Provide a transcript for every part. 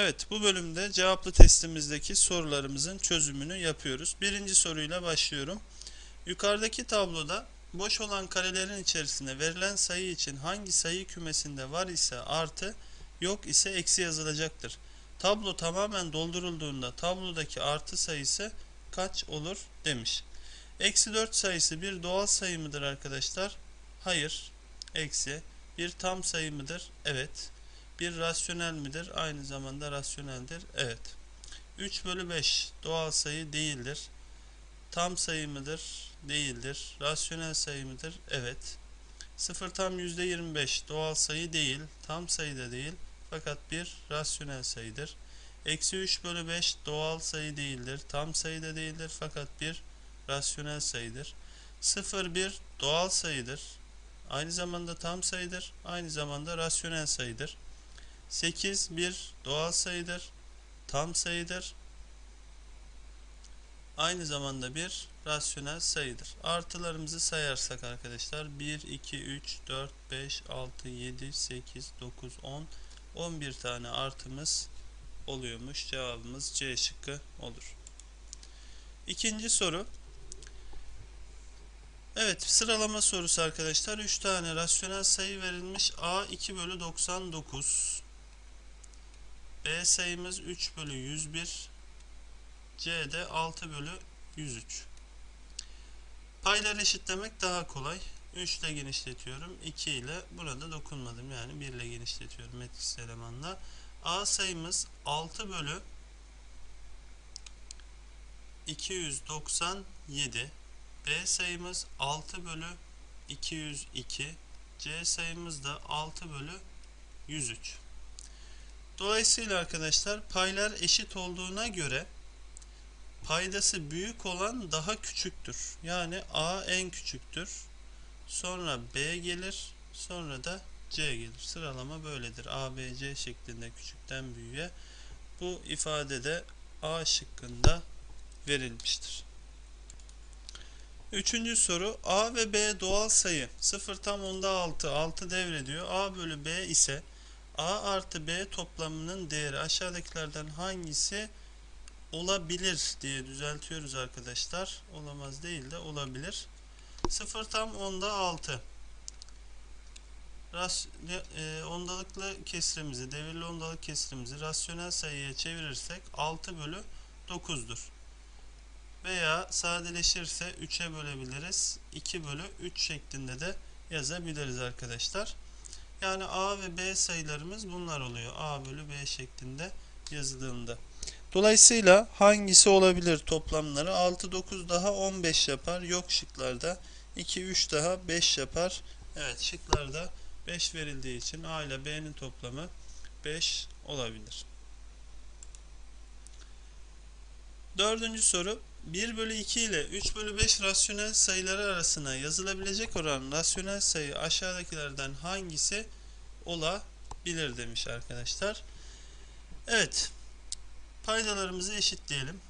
Evet, bu bölümde cevaplı testimizdeki sorularımızın çözümünü yapıyoruz. Birinci soruyla başlıyorum. Yukarıdaki tabloda boş olan karelerin içerisinde verilen sayı için hangi sayı kümesinde var ise artı, yok ise eksi yazılacaktır. Tablo tamamen doldurulduğunda tablodaki artı sayısı kaç olur demiş. Eksi 4 sayısı bir doğal sayı mıdır arkadaşlar? Hayır. Eksi. Bir tam sayı mıdır? Evet. Bir rasyonel midir? Aynı zamanda rasyoneldir. Evet. 3 bölü 5 doğal sayı değildir. Tam sayı mıdır? Değildir. Rasyonel sayı mıdır? Evet. 0 tam %25 doğal sayı değil. Tam sayı da değil. Fakat bir rasyonel sayıdır. Eksi 3 bölü 5 doğal sayı değildir. Tam sayı da değildir. Fakat bir rasyonel sayıdır. 0 1 doğal sayıdır. Aynı zamanda tam sayıdır. Aynı zamanda rasyonel sayıdır. 8 bir doğal sayıdır. Tam sayıdır. Aynı zamanda bir rasyonel sayıdır. Artılarımızı sayarsak arkadaşlar 1, 2, 3, 4, 5, 6, 7, 8, 9, 10, 11 tane artımız oluyormuş. Cevabımız C şıkkı olur. İkinci soru. Evet sıralama sorusu arkadaşlar. 3 tane rasyonel sayı verilmiş. A 2 bölü 99. B sayımız 3 bölü 101. C de 6 bölü 103. Payları eşitlemek daha kolay. 3 ile genişletiyorum. 2 ile burada dokunmadım. Yani 1 ile genişletiyorum etkisiz elemanla. A sayımız 6 bölü 297. B sayımız 6 bölü 202. C sayımız da 6 bölü 103. Dolayısıyla arkadaşlar paylar eşit olduğuna göre paydası büyük olan daha küçüktür. Yani A en küçüktür. Sonra B gelir. Sonra da C gelir. Sıralama böyledir. A, B, C şeklinde küçükten büyüğe. Bu ifade de A şıkkında verilmiştir. Üçüncü soru A ve B doğal sayı 0 tam onda 6 6 devrediyor. A bölü B ise A artı B toplamının değeri aşağıdakilerden hangisi olabilir diye düzeltiyoruz arkadaşlar. Olamaz değil de olabilir. 0 tam onda 6 Ras, e, ondalıklı kesrimizi, devirli ondalık kesrimizi rasyonel sayıya çevirirsek 6 bölü 9'dur. Veya sadeleşirse 3'e bölebiliriz. 2 bölü 3 şeklinde de yazabiliriz arkadaşlar. Yani A ve B sayılarımız bunlar oluyor. A bölü B şeklinde yazıldığında. Dolayısıyla hangisi olabilir toplamları? 6, 9 daha 15 yapar. Yok şıklarda. 2, 3 daha 5 yapar. Evet şıklarda 5 verildiği için A ile B'nin toplamı 5 olabilir. Dördüncü soru 1 bölü 2 ile 3 bölü 5 rasyonel sayıları arasına yazılabilecek olan rasyonel sayı aşağıdakilerden hangisi olabilir demiş arkadaşlar. Evet paydalarımızı eşitleyelim.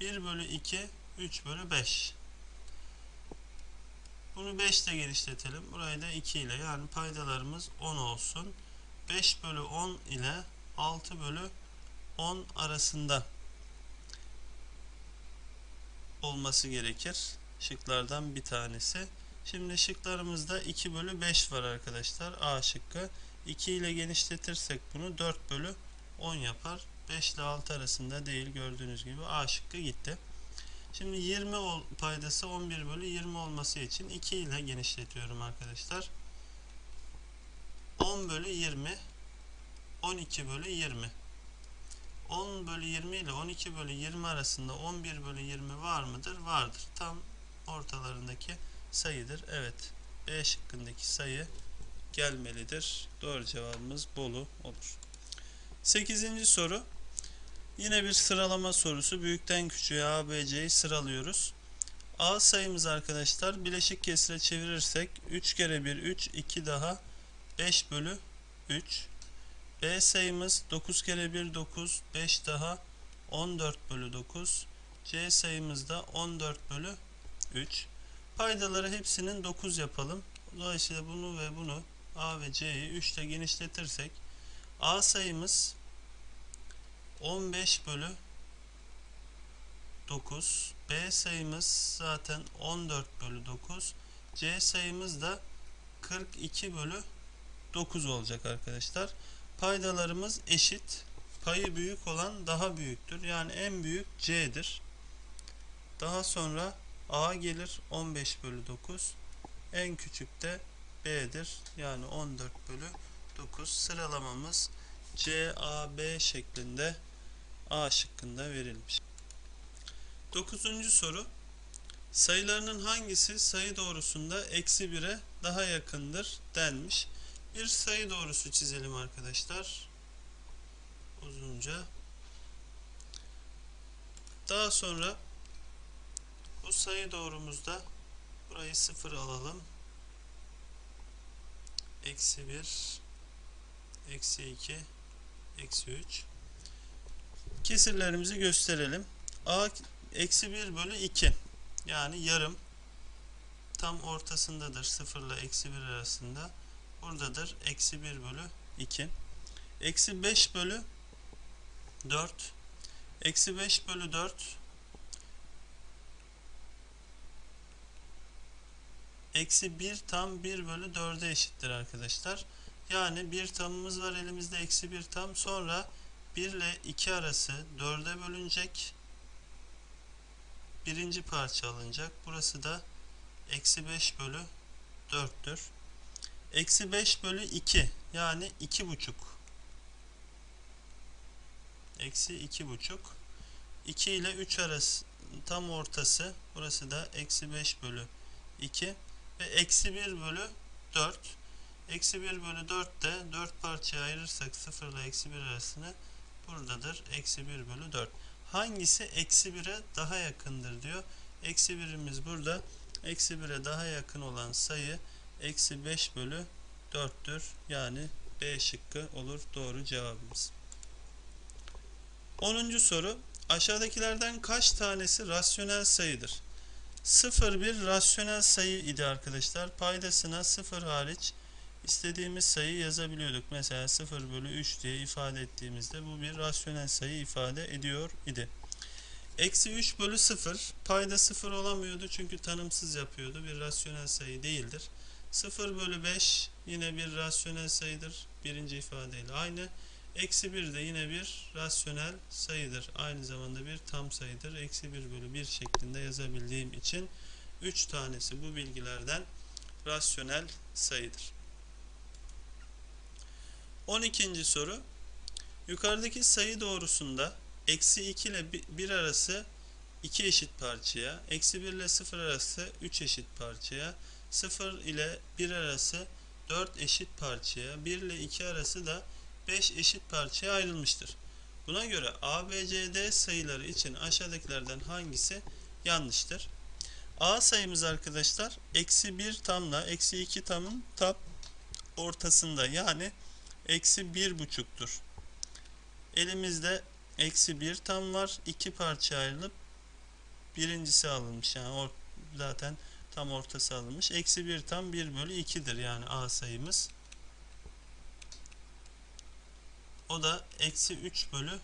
1 bölü 2 3 bölü 5 bunu 5 ile genişletelim. Burayı da 2 ile yani paydalarımız 10 olsun. 5 bölü 10 ile 6 bölü 10 arasında olması gerekir. Şıklardan bir tanesi. Şimdi şıklarımızda 2 bölü 5 var arkadaşlar. A şıkkı. 2 ile genişletirsek bunu 4 bölü 10 yapar. 5 ile 6 arasında değil gördüğünüz gibi A şıkkı gitti. Şimdi 20 ol, paydası 11 bölü 20 olması için 2 ile genişletiyorum arkadaşlar. 10 bölü 20 12 bölü 20 10 bölü 20 ile 12 bölü 20 arasında 11 bölü 20 var mıdır? Vardır. Tam ortalarındaki sayıdır. Evet. B şıkkındaki sayı gelmelidir. Doğru cevabımız Bolu olur. 8. soru. Yine bir sıralama sorusu. Büyükten küçüğe A, B, C'yi sıralıyoruz. A sayımız arkadaşlar bileşik kesire çevirirsek 3 kere 1 3 2 daha 5 bölü 3 B sayımız 9 kere 1 9 5 daha 14 bölü 9 C sayımız da 14 bölü 3 paydaları hepsinin 9 yapalım dolayısıyla bunu ve bunu A ve C'yi 3 ile genişletirsek A sayımız 15 bölü 9. B sayımız zaten 14 bölü 9. C sayımız da 42 bölü 9 olacak arkadaşlar. Paydalarımız eşit. Payı büyük olan daha büyüktür. Yani en büyük C'dir. Daha sonra A gelir 15 bölü 9. En küçük de B'dir. Yani 14 bölü 9 sıralamamız C, A, B şeklinde A şıkkında verilmiş. Dokuzuncu soru. Sayılarının hangisi sayı doğrusunda eksi 1'e daha yakındır denmiş. Bir sayı doğrusu çizelim arkadaşlar. Uzunca. Daha sonra bu sayı doğrumuzda burayı sıfır alalım. Eksi 1 eksi 2 eksi 3 kesirlerimizi gösterelim. A eksi 1 bölü 2 yani yarım tam ortasındadır 0 ile eksi 1 arasında buradadır eksi 1 bölü 2 eksi 5 bölü 4 eksi 5 bölü 4 eksi 1 tam 1 bölü 4'e eşittir arkadaşlar. Yani bir tamımız var elimizde eksi 1 tam sonra 1 ile 2 arası 4'e bölünecek. Birinci parça alınacak. Burası da eksi 5 bölü 4'tür. Eksi 5 bölü 2 yani 2 buçuk. Eksi 2 buçuk. 2 ile 3 arası tam ortası. Burası da eksi 5 bölü 2 ve eksi 1 bölü 4. Eksi 1 bölü 4 de 4 parçaya ayırırsak 0 ile eksi 1 arasını buradadır. Eksi 1 bölü 4. Hangisi eksi 1'e daha yakındır diyor. Eksi 1'imiz burada. Eksi 1'e daha yakın olan sayı eksi 5 bölü 4'tür. Yani B şıkkı olur doğru cevabımız. 10. soru. Aşağıdakilerden kaç tanesi rasyonel sayıdır? 0 bir rasyonel sayı idi arkadaşlar. Paydasına 0 hariç istediğimiz sayı yazabiliyorduk. Mesela 0 bölü 3 diye ifade ettiğimizde bu bir rasyonel sayı ifade ediyor idi. Eksi 3 bölü 0 payda 0 olamıyordu çünkü tanımsız yapıyordu. Bir rasyonel sayı değildir. 0 bölü 5 yine bir rasyonel sayıdır. Birinci ifadeyle aynı. Eksi 1 de yine bir rasyonel sayıdır. Aynı zamanda bir tam sayıdır. Eksi 1 bölü 1 şeklinde yazabildiğim için 3 tanesi bu bilgilerden rasyonel sayıdır. 12. soru. Yukarıdaki sayı doğrusunda eksi 2 ile 1 arası 2 eşit parçaya, eksi 1 ile 0 arası 3 eşit parçaya, 0 ile 1 arası 4 eşit parçaya, 1 ile 2 arası da 5 eşit parçaya ayrılmıştır. Buna göre A, B, C, D sayıları için aşağıdakilerden hangisi yanlıştır? A sayımız arkadaşlar eksi 1 tamla eksi 2 tamın tam ortasında yani eksi bir buçuktur. Elimizde eksi bir tam var. iki parça ayrılıp birincisi alınmış. Yani or zaten tam ortası alınmış. Eksi bir tam 1 bölü 2'dir yani A sayımız. O da eksi 3 bölü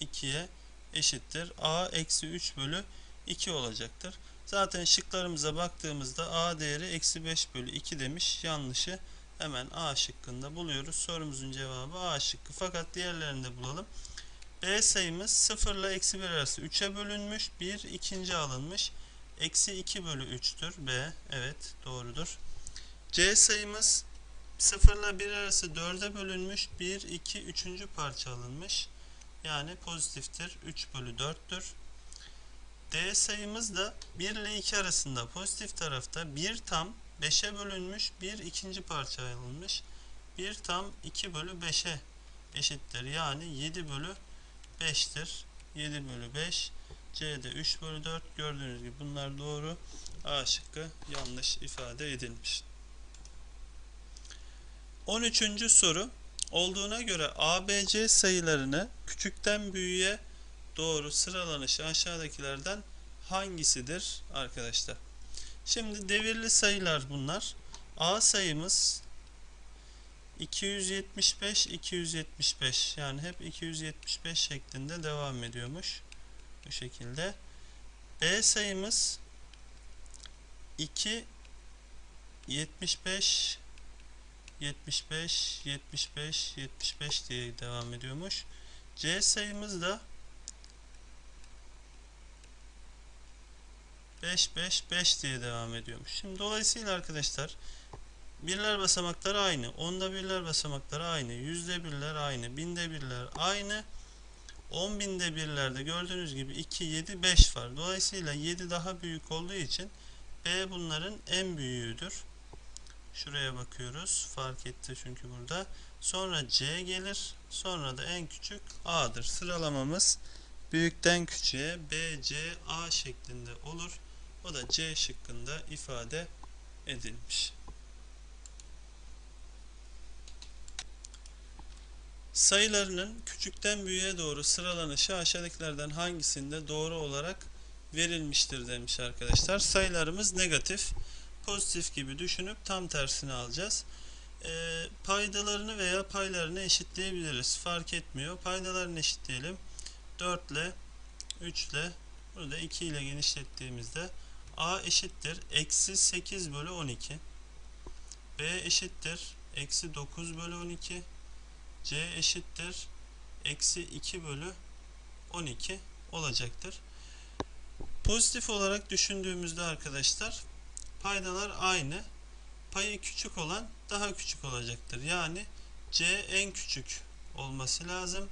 2'ye eşittir. A eksi 3 bölü 2 olacaktır. Zaten şıklarımıza baktığımızda A değeri eksi 5 bölü 2 demiş. Yanlışı hemen A şıkkında buluyoruz. Sorumuzun cevabı A şıkkı. Fakat diğerlerini de bulalım. B sayımız 0 ile eksi 1 arası 3'e bölünmüş. 1 ikinci alınmış. Eksi 2 bölü 3'tür. B evet doğrudur. C sayımız 0 ile 1 arası 4'e bölünmüş. 1, 2, 3. parça alınmış. Yani pozitiftir. 3 bölü 4'tür. D sayımız da 1 ile 2 arasında pozitif tarafta 1 tam 5'e bölünmüş. 1 ikinci parça alınmış. 1 tam 2 bölü 5'e eşittir. Yani 7 bölü 5'tir. 7 bölü 5. C'de 3 bölü 4. Gördüğünüz gibi bunlar doğru. A şıkkı yanlış ifade edilmiş. 13. soru. Olduğuna göre ABC sayılarını küçükten büyüğe doğru sıralanışı aşağıdakilerden hangisidir arkadaşlar? Şimdi devirli sayılar bunlar. A sayımız 275 275 yani hep 275 şeklinde devam ediyormuş. Bu şekilde. B sayımız 2 75 75 75 75 diye devam ediyormuş. C sayımız da 5 5 5 diye devam ediyormuş. Şimdi dolayısıyla arkadaşlar birler basamakları aynı. Onda birler basamakları aynı. Yüzde birler aynı. Binde birler aynı. 10 binde birlerde gördüğünüz gibi 2, 7, 5 var. Dolayısıyla 7 daha büyük olduğu için B bunların en büyüğüdür. Şuraya bakıyoruz. Fark etti çünkü burada. Sonra C gelir. Sonra da en küçük A'dır. Sıralamamız büyükten küçüğe B, C, A şeklinde olur. O da C şıkkında ifade edilmiş. Sayılarının küçükten büyüğe doğru sıralanışı aşağıdakilerden hangisinde doğru olarak verilmiştir demiş arkadaşlar. Sayılarımız negatif, pozitif gibi düşünüp tam tersini alacağız. E, paydalarını veya paylarını eşitleyebiliriz. Fark etmiyor. Paydalarını eşitleyelim. 4 ile 3 ile burada 2 ile genişlettiğimizde A eşittir. Eksi 8 bölü 12. B eşittir. Eksi 9 bölü 12. C eşittir. Eksi 2 bölü 12 olacaktır. Pozitif olarak düşündüğümüzde arkadaşlar paydalar aynı. Payı küçük olan daha küçük olacaktır. Yani C en küçük olması lazım.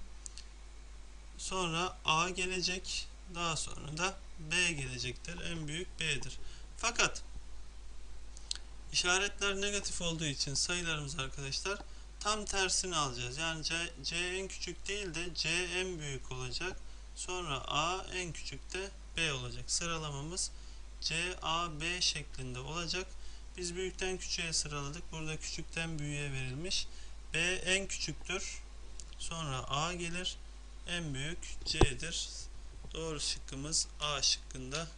Sonra A gelecek. Daha sonra da B gelecektir. En büyük B'dir. Fakat işaretler negatif olduğu için sayılarımız arkadaşlar tam tersini alacağız. Yani C, C en küçük değil de C en büyük olacak. Sonra A en küçük de B olacak. Sıralamamız C, A, B şeklinde olacak. Biz büyükten küçüğe sıraladık. Burada küçükten büyüğe verilmiş. B en küçüktür. Sonra A gelir. En büyük C'dir. Doğru şıkkımız A şıkkında